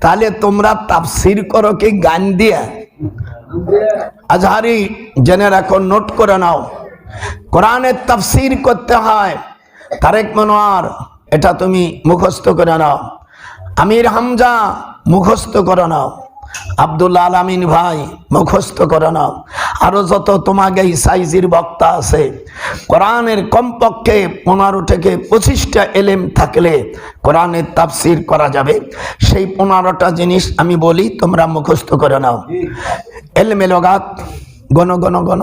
তাহলে তোমরা তাফসির করো কি গান দিয়া? আজহারি, জেনে রাখো, নোট করে নাও। কোরআনের তাফসির করতে হয়। তারেক মনোয়ার, এটা তুমি মুখস্থ করে নাও। আমির হামজা, মুখস্থ করে নাও। আব্দুল্লাহ আলামিন ভাই, মুখস্থ করে নাও আরও যত তোমাকে এই সাইজের বক্তা আছে, কোরআনের কমপক্ষে পনেরো থেকে পঁচিশটা এলেম থাকলে কোরআনের তাফসির করা যাবে। সেই পনেরোটা জিনিস আমি বলি, তোমরা মুখস্থ করে নাও। এলমে লগাত, গণ গণ গণ।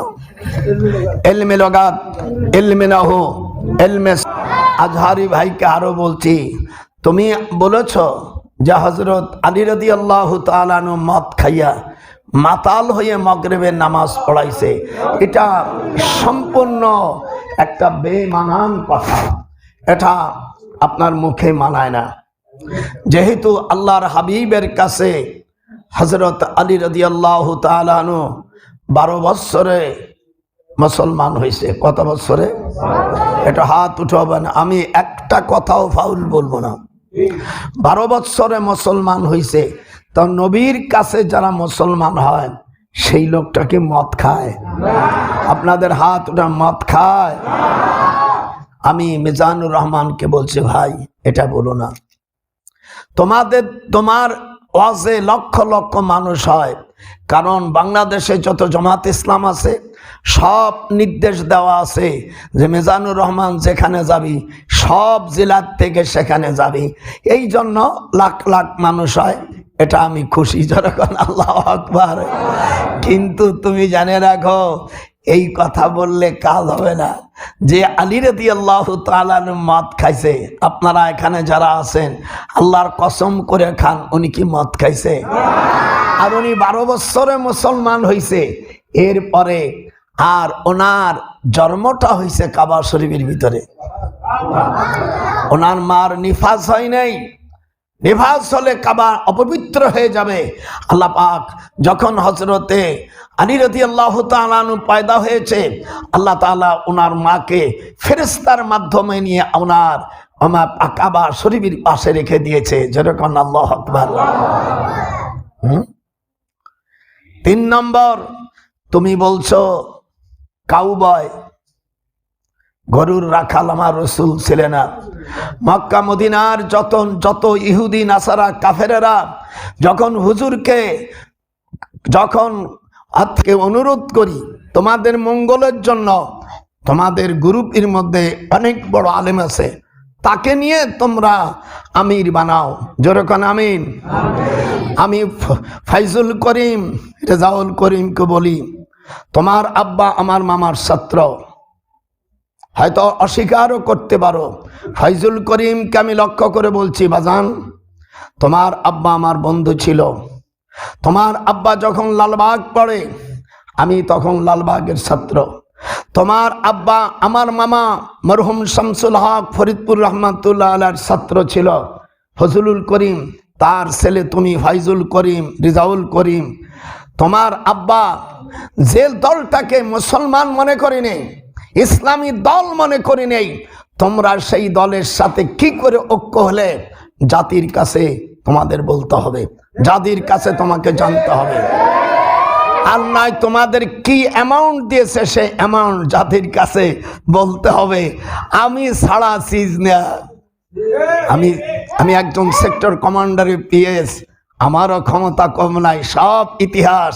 এলমে লগাত, এলমে নাহ, এলমে আজহারি ভাইকে আরও বলছি, তুমি বলেছ যে হজরত আলী রদি আল্লাহ তালানু মদ খাইয়া মাতাল হয়ে মগরেবের নামাজ পড়াইছে। এটা সম্পূর্ণ একটা বেমানান কথা। এটা আপনার মুখে মানায় না। যেহেতু আল্লাহর হাবিবের কাছে হজরত আলী রদি আল্লাহ তালানু বারো বৎসরে মুসলমান হয়েছে কত বৎসরে? এটা হাত উঠাবে না আমি একটা কথাও ফাউল বলব না। বারো বৎসরে মুসলমান হয়েছে তো নবীর কাছে যারা মুসলমান হয়, সেই লোকটাকে মদ খায়। আপনাদের হাত ওটা মদ খায়। আমি মিজানুর রহমানকে বলছি, ভাই, এটা বলো না। তোমাদের, তোমার ওয়াজে লক্ষ লক্ষ মানুষ হয়, কারণ বাংলাদেশে যত জামাত ইসলাম আছে সব নির্দেশ দেওয়া আছে যে মেজানুর রহমান যেখানে যাবি, সব জেলার থেকে সেখানে যাবি। এই জন্য লাখ লাখ মানুষ হয়, এটা আমি খুশি যখন আল্লাহ আকবার। কিন্তু তুমি জানে রাখো, এই কথা বললে কাজ হবে না। যে আলী রদি আল্লাহ তালার মদ খাইছে, আপনারা এখানে যারা আছেন, আল্লাহর কসম করে খান, উনি কি মদ খাইছে? আর উনি বারো বছরে মুসলমান হয়েছে এরপরে আর ওনার জন্মটা হয়েছে কাবা শরীফের ভিতরে। ওনার মার নিফাজ হয় নাই। নিভাস হলে কাবা অপবিত্র হয়ে যাবে। আল্লাহ পাক যখন হজরতে আলী রতি আল্লাহ তালু পয়দা হয়েছে, আল্লাহ তালা ওনার মাকে ফেরেস্তার মাধ্যমে নিয়ে ওনার আমার কাবা শরীফের পাশে রেখে দিয়েছে। যেরকম আল্লাহ আকবর? তিন নম্বর, তুমি বলছো কাউবয়, গরুর রাখাল আমার রসুল ছিলেন না। মক্কা, মদিনার যত যত ইহুদি, নাসারা, কাফেরেরা যখন হুজুরকে, যখন আজকে অনুরোধ করি, তোমাদের মঙ্গলের জন্য, তোমাদের গ্রুপের মধ্যে অনেক বড় আলেম আছে, তাকে নিয়ে তোমরা আমির বানাও। যেরকম আমিন। আমি ফাইজুল করিম, রেজাউল করিমকে বলি। তোমার আব্বা আমার মামার ছাত্র। হয়তো অস্বীকারও করতে পারো। ফাইজুল করিমকে আমি লক্ষ্য করে বলছি, বাজান, তোমার আব্বা আমার বন্ধু ছিল। তোমার আব্বা যখন লালবাগ পড়ে, আমি তখন লালবাগের ছাত্র। তোমার আব্বা আমার মামা মরহুম শামসুল হক ফরিদপুর রহমাতুল্লাহ আলার ছাত্র ছিল। ফজলুল করিম, তার ছেলে তুমি ফাইজুল করিম, রিজাউল করিম। তোমার আব্বা যে দলটাকে মুসলমান মনে করি নেই, ইসলামী দল মনে করি নেই, তোমরা সেই দলের সাথে কি করে ঐক্য হলে জাতির কাছে তোমাদের বলতে হবে, জাতির কাছে তোমাকে জানতে হবে। আর নয়, তোমাদের কি অ্যামাউন্ট দিয়েছে সে অ্যামাউন্ট জাতির কাছে বলতে হবে, আমি ছাড়া চিজ না আমি আমি একজন সেক্টর কমান্ডারের পিএস আমারও ক্ষমতা কম নাই, সব ইতিহাস।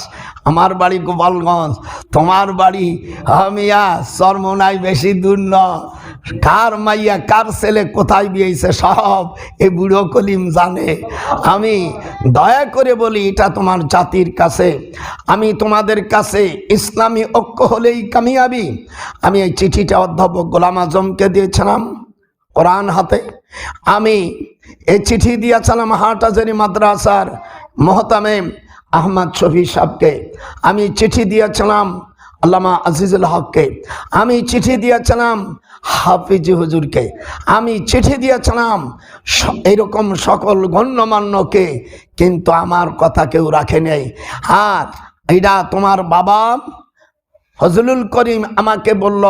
আমার বাড়ি গোপালগঞ্জ, তোমার বাড়ি হামিয়া চরমনাই বেশি দূর ন কার মাইয়া, কার ছেলে কোথায় বিয়েছে, সব এই বুড়ো কলিম জানে। আমি দয়া করে বলি, এটা তোমার জাতির কাছে। আমি তোমাদের কাছে ইসলামী ঐক্য হলেই কামিয়াবি। আমি এই চিঠিটা অধ্যাপক গোলাম আজমকে দিয়েছিলাম। কোরআন হাতে। আমি এই চিঠি দিয়েছিলাম হাটাজারি মাদ্রাসার মহতামে আহমদ শফি সাহকে আমি চিঠি দিয়েছিলাম আল্লামা আজিজুল হককে। আমি চিঠি দিয়েছিলাম হাফিজ হুজুরকে। আমি চিঠি দিয়েছিলাম এইরকম সকল গণ্যমান্যকে, কিন্তু আমার কথা কেউ রাখে নেই। আর এটা তোমার বাবা ফজলুল করিম আমাকে বলল,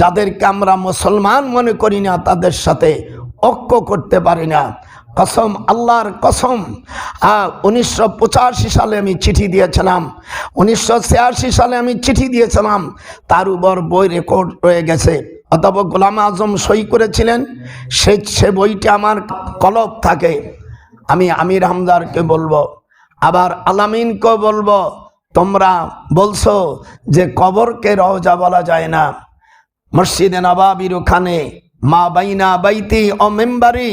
যাদেরকে আমরা মুসলমান মনে করি না, তাদের সাথে ঐক্য করতে পারি না। কসম, আল্লাহর কসম। উনিশশো পঁচাশি সালে আমি চিঠি দিয়েছিলাম। উনিশশো ছিয়াশি সালে আমি চিঠি দিয়েছিলাম। তার উপর বই রেকর্ড রয়ে গেছে। অথবা গোলাম আজম সই করেছিলেন। সে সে বইটি আমার কলব থাকে। আমি আমির হামদারকে বলব, আবার আলামিনকে বলব তোমরা বলছো যে কবরকে রওজা বলা যায় না। মসজিদে নবাবির ওখানে মা বাইনা বাইতি ও মেম্বারি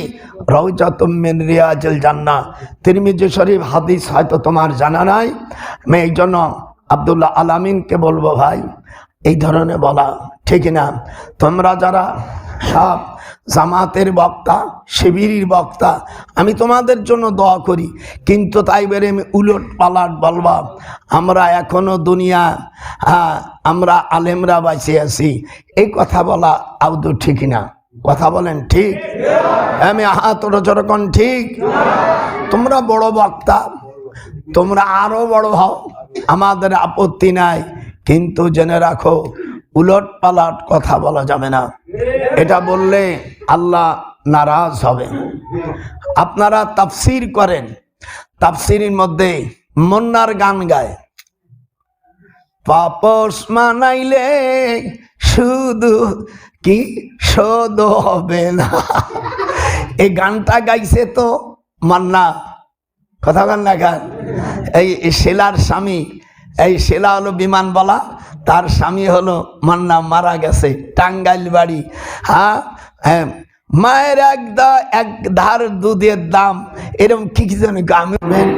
রওজা তুমিন রিয়াজিল জাননা তিরমিজি শরীফ হাদিস হয়তো তোমার জানা নাই। আমি এই জন্য আবদুল্লাহ আলামিনকে বলব ভাই, এই ধরনের বলা। ঠিক না। তোমরা যারা সব জামাতের বক্তা, শিবিরির বক্তা, আমি তোমাদের জন্য দোয়া করি। কিন্তু তাই বেড়ে আমি উলট পালাট বলবা, আমরা এখনও দুনিয়া আমরা আলেমরা বাঁচে আছি। এই কথা বলা আউদু ঠিক না। কথা বলেন ঠিক? আমি হাত যখন ঠিক? তোমরা বড় বক্তা, তোমরা আরও বড় হও, আমাদের আপত্তি নাই। কিন্তু জেনে রাখো উলট পালাট কথা বলা যাবে না। এটা বললে আল্লাহ নারাজ হবে আপনারা তাফসির করেন। তাফসিরের মধ্যে মন্নার গান গায়। পাপস মানাইলে শুধু কি শোধ হবে না। এই গানটা গাইছে তো মান্না। কথা গান না গান এই এই শিলার স্বামী এই শিলা হলো বিমান বলা, তার স্বামী হলো মান্না, মারা গেছে টাঙ্গাইল বাড়ি হ্যাঁ হ্যাঁ মায়ের এক দা, এক ধার দুধের দাম এরকম কি কি যেন গামেন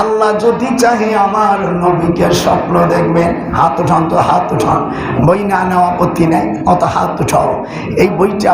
আল্লাহ যদি চাহে আমার নবীকে স্বপ্ন দেখবেন, হাত উঠান তো হাত উঠান, বই না নেওয়া আপত্তি নেই, অত হাত উঠাও। এই বইটা